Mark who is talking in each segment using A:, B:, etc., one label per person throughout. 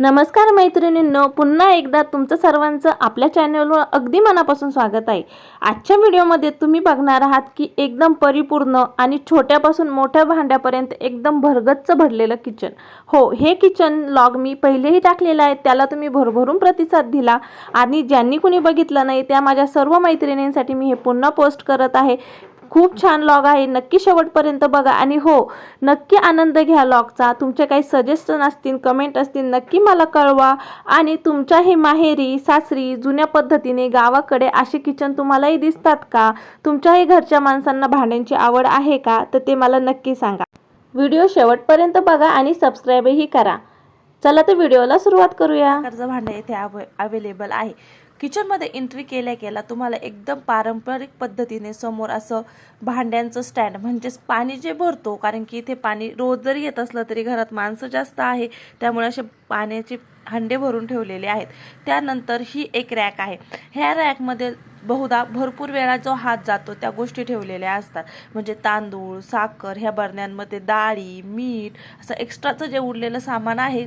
A: नमस्कार मैत्रिणींनो पुन्हा एकदा तुमचं सर्वांचं आपल्या चॅनलवर अगदी मनापासून स्वागत आहे. आजच्या व्हिडिओमध्ये तुम्ही बघणार आहात की एकदम परिपूर्ण आणि छोट्यापासून मोठ्या भांड्यापर्यंत एकदम भरगच्च भरलेलं किचन. हो हे किचन लॉग मी पहिलेही टाकलेलं आहे त्याला तुम्ही भरभरून प्रतिसाद दिला आणि ज्यांनी कुणी बघितलं नाही त्या माझ्या सर्व मैत्रिणींसाठी मी हे पुन्हा पोस्ट करत आहे. खूप छान लॉग आहे. नक्की शेवटपर्यंत बघा. आणि हो नक्की आनंद घ्या लॉगचा तुमचे काही सजेशन असतील कमेंट असतील नक्की मला कळवा. आणि तुमच्याही माहेरी सासरी जुन्या पद्धतीने गावाकडे असे किचन तुम्हालाही दिसतात का? तुमच्याही घरच्या माणसांना भांड्यांची आवड आहे का? तर ते मला नक्की सांगा. व्हिडिओ शेवटपर्यंत बघा आणि सबस्क्राईबही करा. चला तर व्हिडिओला सुरुवात करूया.
B: कर्ज भांडं इथे अवेलेबल आहे. किचनमध्ये एंट्री केल्या केला तुम्हाला एकदम पारंपरिक पद्धतीने समोर असं भांड्यांचं स्टँड म्हणजेच पाणी जे भरतो कारण की इथे पाणी रोज जरी येत असलं तरी घरात माणसं जास्त आहे त्यामुळे असे पाण्याचे हंडे भरून ठेवलेले आहेत. त्यानंतर ही एक रॅक आहे. ह्या रॅकमध्ये बहुधा भरपूर वेळा जो हात जातो त्या गोष्टी ठेवलेल्या असतात. म्हणजे तांदूळ साखर ह्या बरण्यांमध्ये डाळी मीठ असं एक्स्ट्राचं जे उरलेलं सामान आहे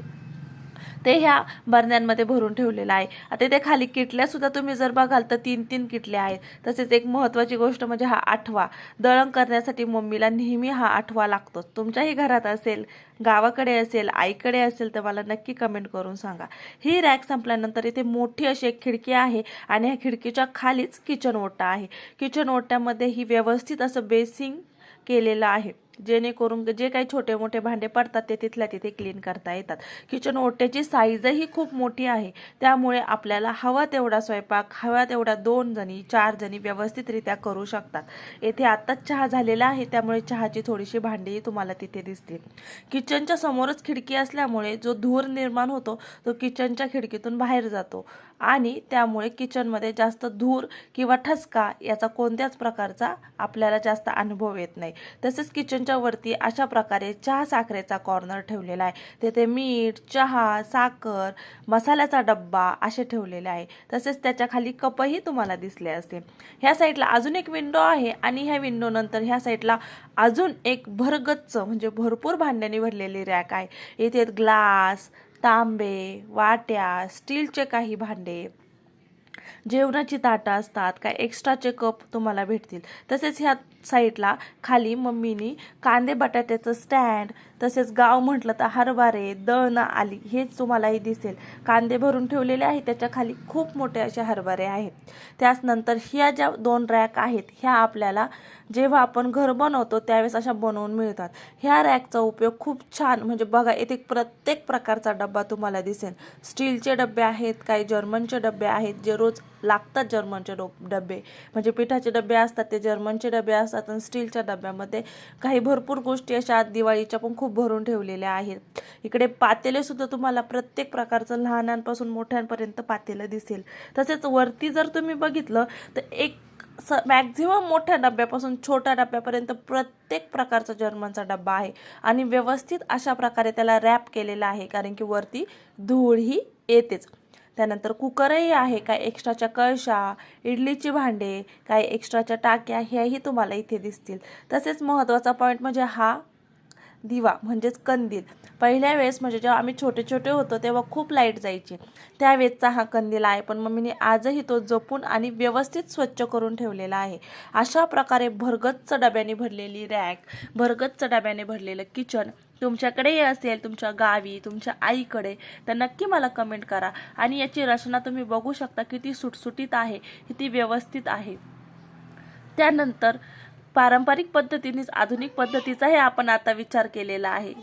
B: ते ह्या बरण्यांमध्ये भरून ठेवलेलं आहे. आता ते खाली किटल्या सुद्धा तुम्ही जर बघाल तर तीन तीन किटल्या आहेत. तसेच एक महत्त्वाची गोष्ट म्हणजे हा आठवा. दळण करण्यासाठी मम्मीला नेहमी हा आठवा लागतोच तुमच्याही घरात असेल गावाकडे असेल आईकडे असेल तर मला नक्की कमेंट करून सांगा. ही रॅक संपल्यानंतर इथे मोठी अशी एक खिडकी आहे आणि ह्या खिडकीच्या खालीच किचन ओटा आहे. किचन ओट्यामध्ये ही व्यवस्थित असं बेसिंग केलेलं आहे. जेणेकरून जे काही छोटे मोठे भांडे पडतात ते तिथल्या तिथे क्लीन करता येतात. किचन ओट्याची साईजही खूप मोठी आहे. त्यामुळे आपल्याला हवा तेवढा स्वयंपाक हवा तेवढा दोन जणी चार जणी व्यवस्थितरित्या करू शकतात. येथे आत्ताच चहा झालेला आहे त्यामुळे चहाची थोडीशी भांडीही तुम्हाला तिथे दिसतील. किचनच्या समोरच खिडकी असल्यामुळे जो धूर निर्माण होतो तो किचनच्या खिडकीतून बाहेर जातो. आणि त्यामुळे किचनमध्ये जास्त धूर किंवा ठसका याचा कोणत्याच प्रकारचा आपल्याला जास्त अनुभव येत नाही. तसेच किचन किचनच्या वरती अशा प्रकारे चहा साखरेचा कॉर्नर ठेवलेला आहे. तेथे मीठ चहा साखर मसाल्याचा डब्बा असे ठेवलेले आहे. तसेच त्याच्याखाली कपही तुम्हाला दिसले असतील. ह्या साईडला अजून एक विंडो आहे आणि ह्या विंडो नंतर ह्या साईडला अजून एक भरगच्च म्हणजे भरपूर भांड्यांनी भरलेली रॅक आहे. येथे ग्लास तांबे वाट्या स्टीलचे काही भांडे जेवणाची ताटं असतात काय एक्स्ट्राचे कप तुम्हाला भेटतील. तसेच ह्या साईडला खाली मम्मीनी कांदे बटाट्याचं स्टँड तसेच गाव म्हटलं तर हरभरे दळणं आली हेच तुम्हालाही दिसेल. कांदे भरून ठेवलेले आहेत त्याच्याखाली खूप मोठे असे हरभरे आहेत. त्याच नंतर ह्या ज्या दोन रॅक आहेत ह्या आपल्याला जेव्हा आपण घर बनवतो त्यावेळेस अशा बनवून मिळतात. ह्या रॅकचा उपयोग खूप छान म्हणजे बघा येथे प्रत्येक प्रकारचा डब्बा तुम्हाला दिसेल. स्टीलचे डबे आहेत काही जर्मनचे डबे आहेत जे रोज लागतात जर्मनचे डो डबे. म्हणजे पिठाचे डबे असतात ते जर्मनचे डबे असतात आणि स्टीलच्या डब्यामध्ये काही भरपूर गोष्टी अशा दिवाळीच्या पण खूप भरून ठेवलेल्या आहेत. इकडे पातेलेसुद्धा तुम्हाला प्रत्येक प्रकारचं लहानांपासून मोठ्यांपर्यंत पातेलं दिसेल. तसेच वरती जर तुम्ही बघितलं तर एक स मॅक्झिमम मोठ्या डब्यापासून छोट्या डब्यापर्यंत प्रत्येक प्रकारचा जर्मनचा डब्बा आहे. आणि व्यवस्थित अशा प्रकारे त्याला रॅप केलेला आहे कारण की वरती धूळ ही येतेच. त्यानंतर कुकरही आहे काय एक्स्ट्राच्या कळशा इडलीची भांडे काय एक्स्ट्राच्या टाक्या ह्याही तुम्हाला इथे दिसतील. तसेच महत्त्वाचा पॉईंट म्हणजे हा दिवा म्हणजेच कंदील. पहिल्या वेळेस म्हणजे जेव्हा आम्ही छोटे छोटे होतो तेव्हा खूप लाइट जायची. त्यावेळेसचा हा कंदील आहे पण मम्मीने आजही तो जपून आणि व्यवस्थित स्वच्छ करून ठेवलेला आहे. अशा प्रकारे भरगच्च डब्याने भरलेली रॅक भरगच्च डब्याने भरलेलं किचन तुमच्याकडेही असेल तुमच्या गावी तुमच्या आईकडे तर नक्की मला कमेंट करा. आणि याची रचना तुम्ही बघू शकता किती सुटसुटीत आहे किती व्यवस्थित आहे. त्यानंतर पारंपरिक पद्धतीनेच आधुनिक पद्धतीचाही आपण आता विचार केलेला आहे.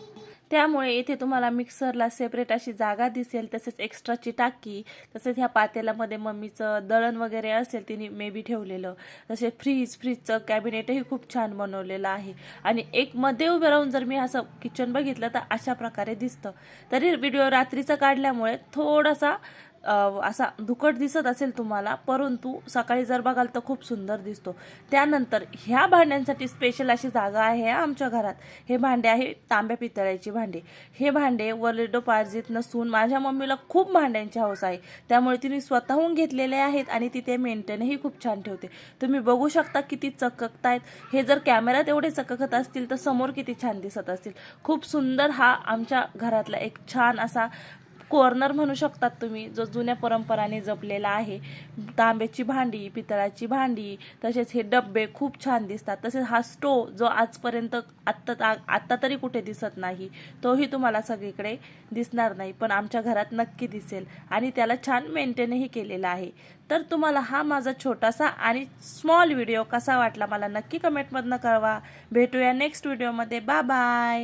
B: त्यामुळे इथे तुम्हाला मिक्सरला सेपरेट अशी जागा दिसेल तसेच एक्स्ट्राची टाकी तसेच ह्या पातेल्यामध्ये मम्मीचं दळण वगैरे असेल तिने मे बी ठेवलेलं. तसे फ्रीज फ्रीजचं कॅबिनेटही खूप छान बनवलेलं आहे. आणि एक मध्ये उभे राहून जर मी असं किचन बघितलं तर अशा प्रकारे दिसतं. तरी व्हिडिओ रात्रीचा काढल्यामुळे थोडासा असा धुकट दिसत असेल तुम्हाला परंतु सकाळी जर बघाल तर खूप सुंदर दिसतो. त्यानंतर ह्या भांड्यांसाठी स्पेशल अशी जागा आहे आमच्या घरात. हे भांडे आहे तांब्या पितळ्याची भांडे. हे भांडे वरलेडो पार्जित नसून माझ्या मम्मीला खूप भांड्यांची हौस आहे. त्यामुळे तिने स्वतःहून घेतलेले आहेत आणि तिथे मेंटेनही खूप छान ठेवते. तुम्ही बघू शकता किती चककतायत हे जर कॅमेऱ्यात एवढे चककत असतील तर समोर किती छान दिसत असतील. खूप सुंदर हा आमच्या घरातला एक छान असा कॉर्नर म्हणू शकतात तुम्ही. जो जुन्या परंपराने जपलेला आहे. तांब्याची भांडी पितळाची भांडी तसेच हे डब्बे खूप छान दिसतात. तसेच हा स्टोव जो आजपर्यंत आत्ता आत्ता तरी कुठे दिसत नाही तोही तुम्हाला सगळीकडे दिसणार नाही पण आमच्या घरात नक्की दिसेल आणि त्याला छान मेंटेनही केलेला आहे. तर तुम्हाला हा माझा छोटासा आणि स्मॉल व्हिडिओ कसा वाटला मला नक्की कमेंटमधनं कळवा. भेटूया नेक्स्ट व्हिडिओमध्ये बा बाय